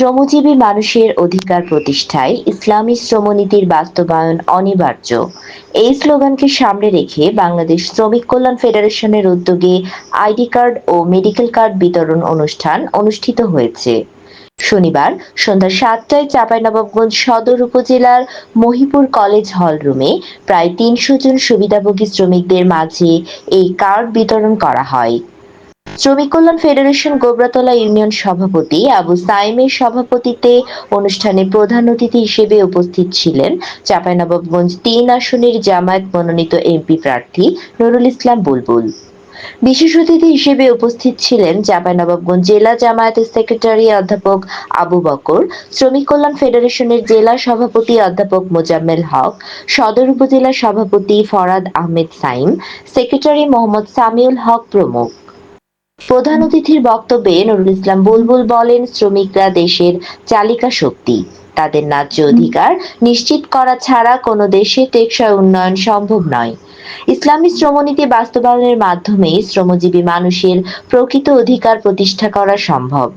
শ্রমজীবী মানুষের অধিকার প্রতিষ্ঠায় ইসলামী শ্রমনীতির বাস্তবায়ন অনিবার্য। এই স্লোগানকে সামনে রেখে বাংলাদেশ শ্রমিক কল্যাণ ফেডারেশনের উদ্যোগে আইডি কার্ড ও মেডিকেল কার্ড বিতরণ অনুষ্ঠান অনুষ্ঠিত হয়েছে। শনিবার সন্ধ্যা সাতটায় চাঁপাইনবাবগঞ্জ সদর উপজেলার মহিপুর কলেজ হল রুমে প্রায় তিনশো জন সুবিধাভোগী শ্রমিকদের মাঝে এই কার্ড বিতরণ করা হয়। শ্রমিক কল্যাণ ফেডারেশন গোবরাতলা ইউনিয়ন সভাপতি আবু সাইমের সভাপতিত্বে অনুষ্ঠানে প্রধান অতিথি হিসেবে উপস্থিত ছিলেন চাঁপাইনবাবগঞ্জ তিন আসনের জামায়াত মনোনীত এমপি প্রার্থী নুরুল ইসলাম বুলবুল। বিশেষ অতিথি হিসেবে উপস্থিত ছিলেন চাঁপাইনবাবগঞ্জ জেলা জামায়াতের সেক্রেটারি অধ্যাপক আবু বকর, শ্রমিক কল্যাণ ফেডারেশনের জেলা সভাপতি অধ্যাপক মোজাম্মেল হক, সদর উপজেলা সভাপতি ফরাদ আহমেদ সাইম, সেক্রেটারি মোহাম্মদ সামিউল হক প্রমুখ। প্রধান অতিথির বক্তব্যে নুরুল ইসলাম বুলবুল বলেন, শ্রমিকরা দেশের চালিকা শক্তি। তাদের ন্যায্য অধিকার নিশ্চিত করা ছাড়া কোনো দেশে টেকসই উন্নয়ন সম্ভব নয়। ইসলামী শ্রমনীতি বাস্তবায়নের মাধ্যমে শ্রমজীবী মানুষের প্রকৃত অধিকার প্রতিষ্ঠা করা সম্ভব।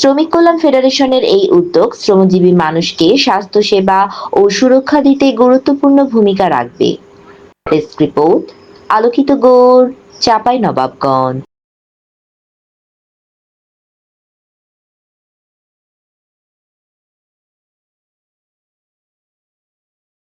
শ্রমিক কল্যাণ ফেডারেশনের এই উদ্যোগ শ্রমজীবী মানুষকে স্বাস্থ্যসেবা ও সুরক্ষা দিতে গুরুত্বপূর্ণ ভূমিকা রাখবে। রিপোর্ট, আলোকিত গৌড়, চাপাই নবাবগঞ্জ।